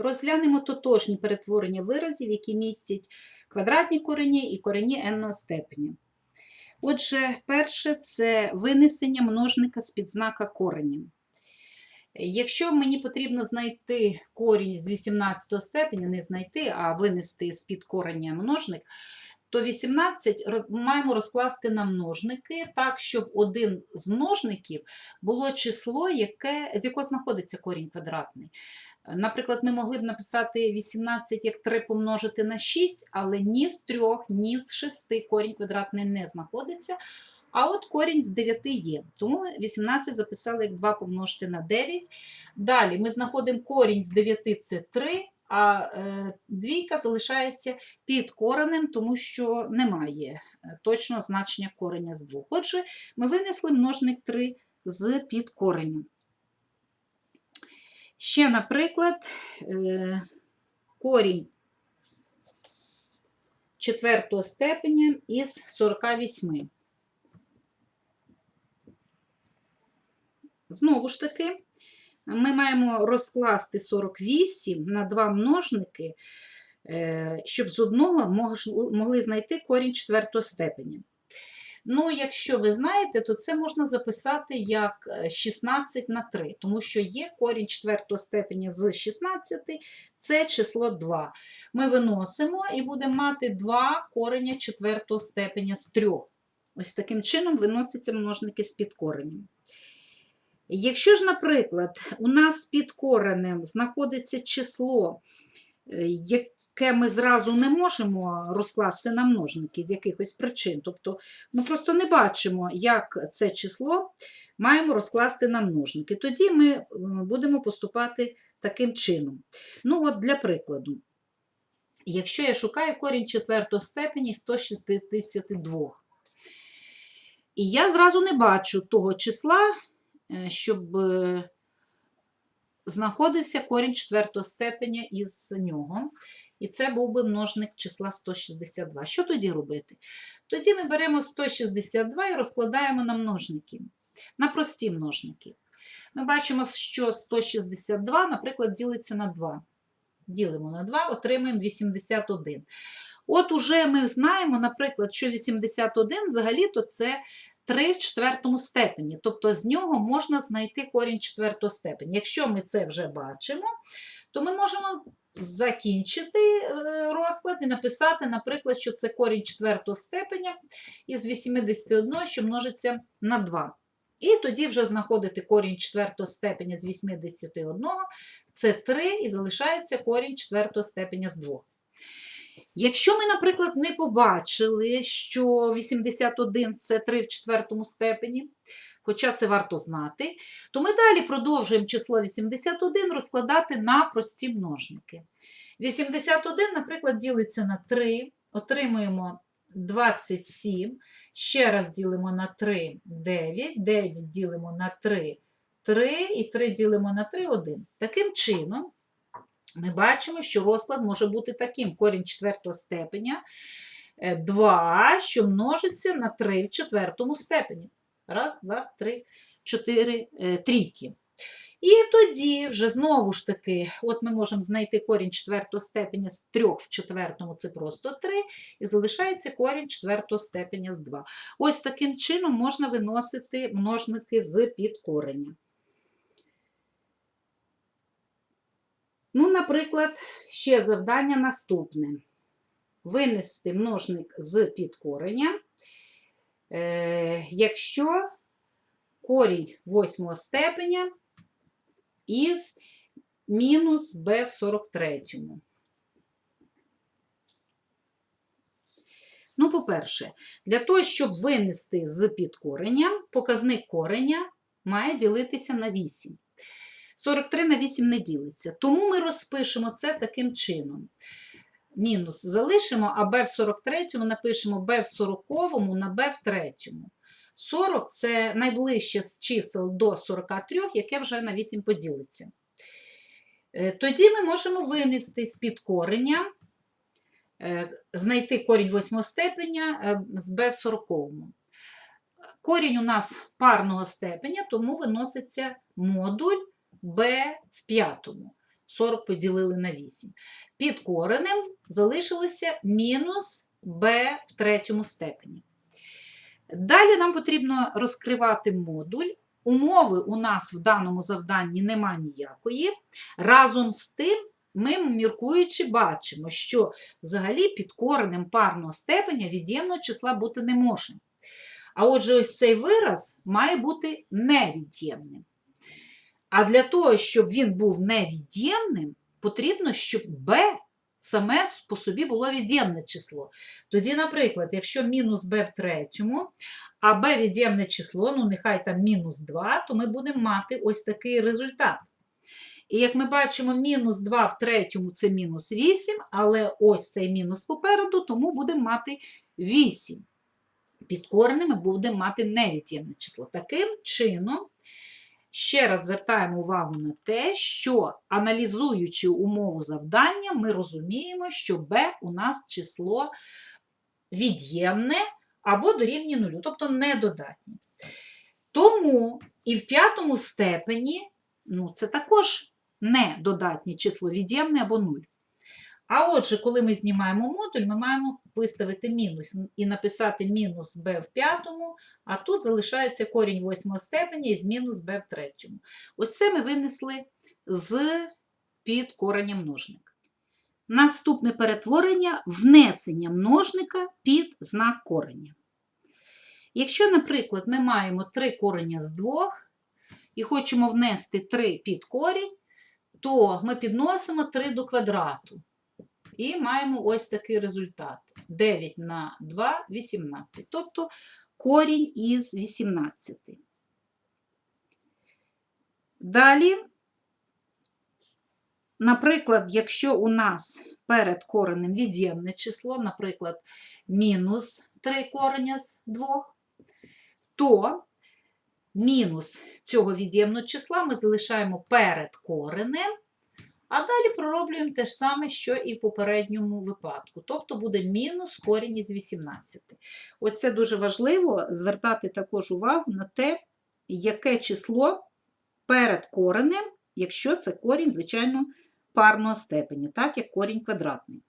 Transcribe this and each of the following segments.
Розглянемо тотожні перетворення виразів, які містять квадратні корені і корені n степеня. Отже, перше це винесення множника з підзнака коренів. Якщо мені потрібно знайти корінь з 18 степеня, не знайти, а винести з під корення множник, то 18 маємо розкласти на множники так, щоб один з множників було число, яке, з якого знаходиться корінь квадратний. Наприклад, ми могли б написати 18 як 3 помножити на 6, але ні з 3, ні з 6 корінь квадратний не знаходиться. А от корінь з 9 є. Тому 18 записали як 2 помножити на 9. Далі ми знаходимо корінь з 9 це 3, а е, двійка залишається під коренем, тому що немає е, точного значення кореня з 2. Отже, ми винесли множник 3 з під коренем. Ще, наприклад, е, корінь четвертого степеня із 48. Знову ж таки, ми маємо розкласти 48 на два множники, е, щоб з одного могли знайти корінь четвертого степеня. Ну, якщо ви знаєте, то це можна записати як е, 16 на 3, тому що є корінь четвертого степеня з 16, це число 2. Ми виносимо і будемо мати 2 кореня четвертого степеня з 3. Ось таким чином виносяться множники з під коренем. Якщо ж, наприклад, у нас під коренем знаходиться число, е, яке ми зразу не можемо розкласти на множники з якихось причин, тобто ми просто не бачимо, як це число маємо розкласти на множники, тоді ми е, будемо поступати таким чином. Ну, от для прикладу, якщо я шукаю корінь четвертого степені 162, і я зразу не бачу того числа, е, щоб е, знаходився корінь четвертого степеня із нього. І це був би множник числа 162. Що тоді робити? Тоді ми беремо 162 і розкладаємо на множники, на прості множники. Ми бачимо, що 162, наприклад, ділиться на 2. Ділимо на 2, отримаємо 81. От уже ми знаємо, наприклад, що 81 взагалі-то це 3 в четвертому степені, тобто з нього можна знайти корінь четвертого степені. Якщо ми це вже бачимо, то ми можемо закінчити е, розклад і написати, наприклад, що це корінь четвертого степеня із 81, що множиться на 2. І тоді вже знаходити корінь четвертого степеня з 81, це 3, і залишається корінь четвертого степеня з 2. Якщо ми, наприклад, не побачили, що 81 це 3 в четвертому степені, хоча це варто знати, то ми далі продовжуємо число 81 розкладати на прості множники. 81, наприклад, ділиться на 3, отримуємо 27, ще раз ділимо на 3 9, 9 ділимо на 3 3 і 3 ділимо на 3 1. Таким чином, ми бачимо, що розклад може бути таким: корінь четвертого степеня 2, що множиться на 3 в четвертому степені. Раз, два, три, чотири е, трійки. І тоді вже знову ж таки, от ми можемо знайти корінь четвертого степеня з 3 в четвертому, це просто 3, і залишається корінь четвертого степеня з 2. Ось таким чином можна виносити множники з під кореня. Ну, наприклад, ще завдання наступне. Винести множник з під кореня, е, якщо корінь восьмого степеня із мінус b в 43. Ну, по-перше, для того, щоб винести з під кореня, показник кореня має ділитися на 8. 43 на 8 не ділиться. Тому ми розпишемо це таким чином. Мінус залишимо, а b в 43 напишемо b в 40 на b в 3. 40 це найближче з чисел до 43, яке вже на 8 поділиться. Е, Тоді ми можемо винести з-під кореня, е, знайти корінь 8 степеня е, з b в 40. Корінь у нас парного степеня, тому виноситься модуль b в п'ятому. 40 поділили на 8. Під коренем залишилося мінус b в третьому степені. Далі нам потрібно розкривати модуль. Умови у нас в даному завданні нема ніякої. Разом з тим, ми, міркуючи, бачимо, що взагалі під коренем парного степеня від'ємного числа бути не може. А отже, ось цей вираз має бути невід'ємним. А для того, щоб він був невід'ємним, потрібно, щоб b саме по собі було від'ємне число. Тоді, наприклад, якщо мінус b в третьому, а b від'ємне число, ну нехай там мінус 2, то ми будемо мати ось такий результат. І як ми бачимо, мінус 2 в третьому це мінус 8, але ось цей мінус попереду, тому будемо мати 8. Під коренем ми будемо мати невід'ємне число. Таким чином, ще раз звертаємо увагу на те, що аналізуючи умову завдання, ми розуміємо, що b у нас число від'ємне або дорівнює нулю, тобто недодатнє. Тому і в п'ятому степені ну, це також недодатнє число від'ємне або нуль. А отже, коли ми знімаємо модуль, ми маємо виставити мінус і написати мінус b в п'ятому, а тут залишається корінь восьмого степеня із мінус b в третьому. Ось це ми винесли з під корення множника. Наступне перетворення внесення множника під знак кореня. Якщо, наприклад, ми маємо 3 корення з 2 і хочемо внести 3 під корінь, то ми підносимо 3 до квадрату. І маємо ось такий результат. 9 на 2 – 18. Тобто корінь із 18. Далі, наприклад, якщо у нас перед коренем від'ємне число, наприклад, мінус 3 кореня з 2, то мінус цього від'ємного числа ми залишаємо перед коренем, а далі пророблюємо те ж саме, що і в попередньому випадку. Тобто буде мінус корінь із 18. Ось це дуже важливо звертати також увагу на те, яке число перед коренем, якщо це корінь, звичайно, парного степені, так як корінь квадратний.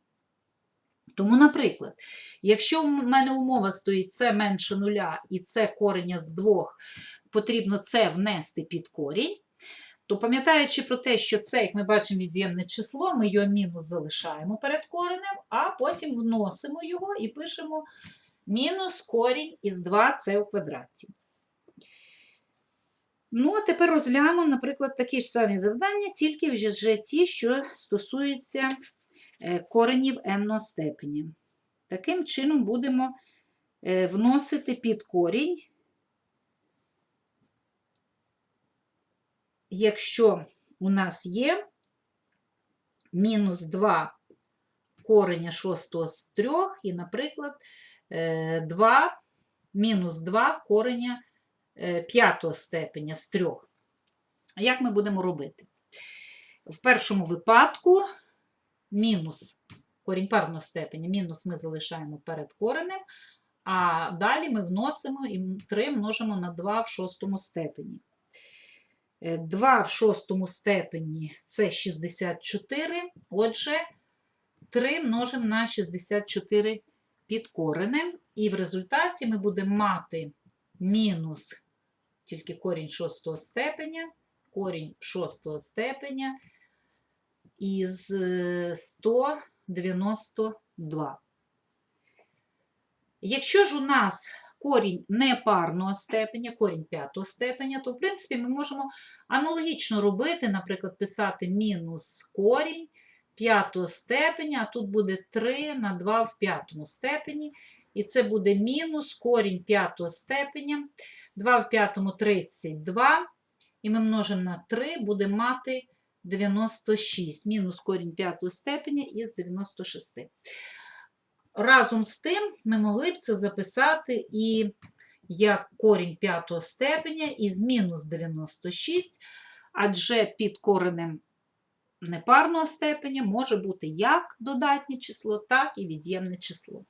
Тому, наприклад, якщо в мене умова стоїть це менше нуля і це корення з двох, потрібно це внести під корінь, то пам'ятаючи про те, що це, як ми бачимо, від'ємне число, ми його мінус залишаємо перед коренем, а потім вносимо його і пишемо мінус корінь із 2c у квадраті. Ну, а тепер розглянемо, наприклад, такі ж самі завдання, тільки вже ті, що стосуються е, коренів n степені. Таким чином будемо е, вносити під корінь якщо у нас є мінус 2 кореня 6 з 3, і, наприклад, 2, е, мінус 2 кореня 5 степеня з 3. Як ми будемо робити? В першому випадку мінус корінь парного степеня, мінус ми залишаємо перед коренем, а далі ми вносимо і 3 множимо на 2 в шостому степені. 2 е, в шостому степені це 64. Отже, 3 множимо на 64 під коренем. І в результаті ми будемо мати мінус тільки корінь шостого степеня, корінь шостого степеня із 192. Якщо ж у нас корінь непарного степеня, корінь п'ятого степеня, то, в принципі, ми можемо аналогічно робити, наприклад, писати мінус корінь п'ятого степеня, а тут буде 3 на 2 в п'ятому степені. І це буде мінус корінь п'ятого степеня. 2 в п'ятому 32. І ми множимо на 3, будемо мати 96. Мінус корінь п'ятого степеня із 96. Разом з тим, ми могли б це записати і як корінь п'ятого степеня із мінус 96, адже під коренем непарного степеня може бути як додатнє число, так і від'ємне число.